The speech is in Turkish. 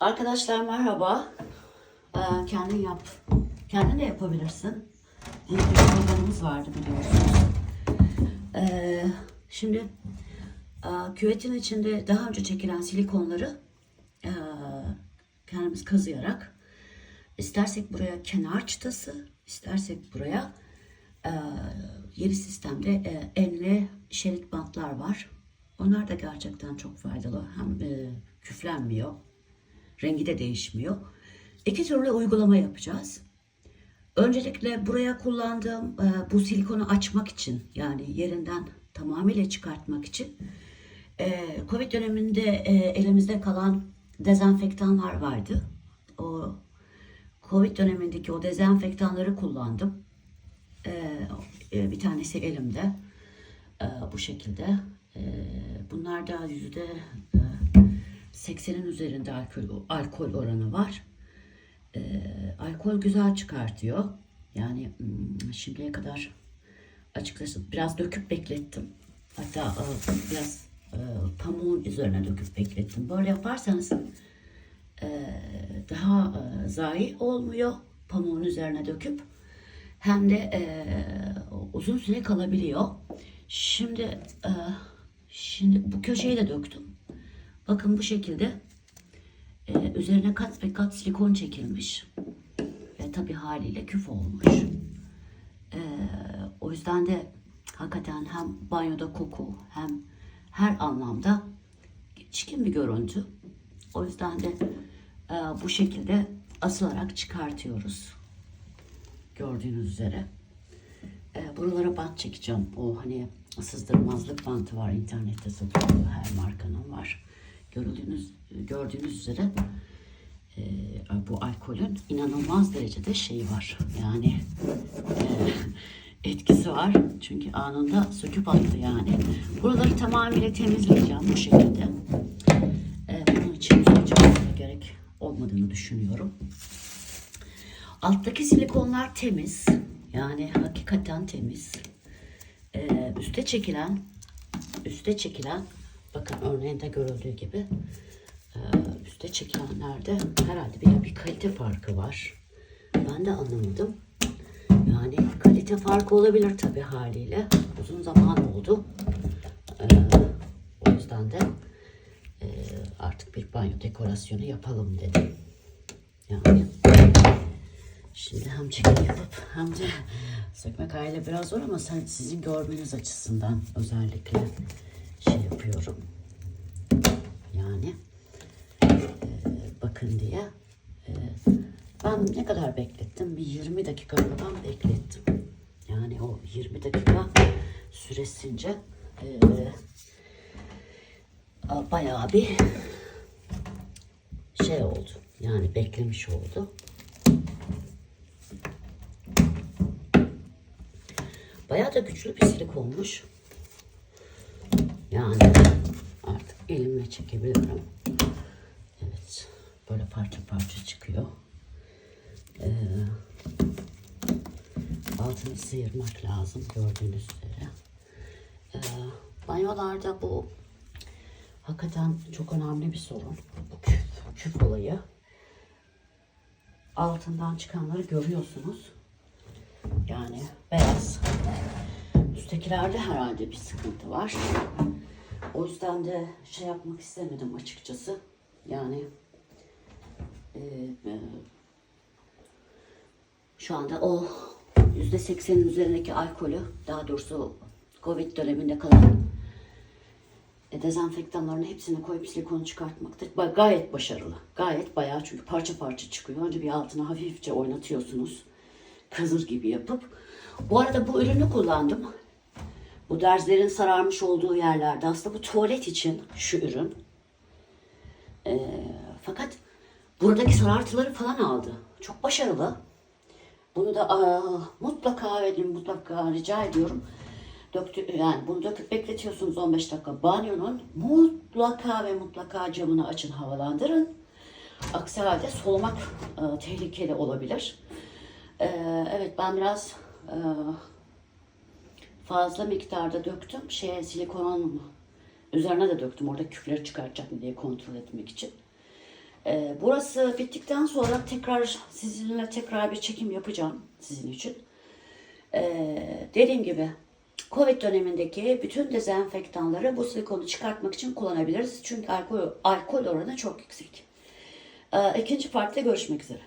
Arkadaşlar merhaba. Ee, kendin yap. Kendin de yapabilirsin. Programımız vardı biliyorsunuz. Ee, şimdi e, küvetin içinde daha önce çekilen silikonları e, kendimiz kazıyarak istersek buraya kenar çıtası, istersek buraya e, yeni sistemde e, enli şerit bantlar var. Onlar da gerçekten çok faydalı. Hem e, küflenmiyor, rengi de değişmiyor. İki türlü uygulama yapacağız. Öncelikle buraya kullandığım e, bu silikonu açmak için yani yerinden tamamıyla çıkartmak için e, Covid döneminde e, elimizde kalan dezenfektanlar vardı. O Covid dönemindeki o dezenfektanları kullandım. E, e, bir tanesi elimde e, bu şekilde. E, bunlar da yüzde e, 80'in üzerinde alkol, alkol oranı var. E, alkol güzel çıkartıyor. Yani hmm, şimdiye kadar açıkçası biraz döküp beklettim. Hatta e, biraz e, pamuğun üzerine döküp beklettim. Böyle yaparsanız e, daha e, zayi olmuyor pamuğun üzerine döküp hem de uzun süre kalabiliyor. Şimdi şimdi bu köşeyi de döktüm. Bakın bu şekilde e, üzerine kat ve kat silikon çekilmiş. Ve tabi haliyle küf olmuş. E, o yüzden de hakikaten hem banyoda koku hem her anlamda çirkin bir görüntü. O yüzden de e, bu şekilde asılarak çıkartıyoruz. Gördüğünüz üzere. E, buralara bant çekeceğim. O hani sızdırmazlık bantı var internette satılıyor. Her markanın var. Gördüğünüz gördüğünüz üzere e, bu alkolün inanılmaz derecede şeyi var. Yani e, etkisi var. Çünkü anında söküp attı yani. Buraları tamamıyla temizleyeceğim bu şekilde. E, bunun için çok gerek olmadığını düşünüyorum. Alttaki silikonlar temiz. Yani hakikaten temiz. Ee, üste çekilen üste çekilen bakın örneğinde görüldüğü gibi e, üste çekilenlerde herhalde bir, bir kalite farkı var. Ben de anlamadım. Yani kalite farkı olabilir tabii haliyle. Uzun zaman oldu. Ee, o yüzden de e, artık bir banyo dekorasyonu yapalım dedim. Yani Şimdi hem çekim yapıp hem de sökmek aile biraz zor ama sen, sizin görmeniz açısından özellikle şey yapıyorum. Yani e, bakın diye. E, ben ne kadar beklettim? Bir 20 dakika falan beklettim. Yani o 20 dakika süresince e, bayağı bir şey oldu. Yani beklemiş oldu. Bayağı da güçlü bir silik olmuş. Yani artık elimle çekebilirim. Evet. Böyle parça parça çıkıyor. Ee, altını sıyırmak lazım gördüğünüz üzere. Ee, banyolarda bu hakikaten çok önemli bir sorun. Bu küf, küf olayı. Altından çıkanları görüyorsunuz. Yani beyaz. Üsttekilerde herhalde bir sıkıntı var. O yüzden de şey yapmak istemedim açıkçası. Yani e, e, şu anda o yüzde seksenin üzerindeki alkolü daha doğrusu Covid döneminde kalan e, dezenfektanların hepsini koyup silikonu çıkartmaktır. Ba- Gayet başarılı. Gayet bayağı çünkü parça parça çıkıyor. Önce bir altına hafifçe oynatıyorsunuz. Kazır gibi yapıp. Bu arada bu ürünü kullandım. Bu derzlerin sararmış olduğu yerlerde. Aslında bu tuvalet için şu ürün. Ee, fakat buradaki sarartıları falan aldı. Çok başarılı. Bunu da aa, mutlaka ve mutlaka rica ediyorum. Döktü, yani bunu döküp bekletiyorsunuz 15 dakika. Banyonun mutlaka ve mutlaka camını açın, havalandırın. Aksi halde solumak e, tehlikeli olabilir. E, evet ben biraz e, fazla miktarda döktüm. Şeye silikonun üzerine de döktüm. Orada küfleri çıkartacak mı diye kontrol etmek için. Ee, burası bittikten sonra tekrar sizinle tekrar bir çekim yapacağım sizin için. Ee, dediğim gibi Covid dönemindeki bütün dezenfektanları bu silikonu çıkartmak için kullanabiliriz. Çünkü alkol, alkol oranı çok yüksek. Ee, ikinci partta görüşmek üzere.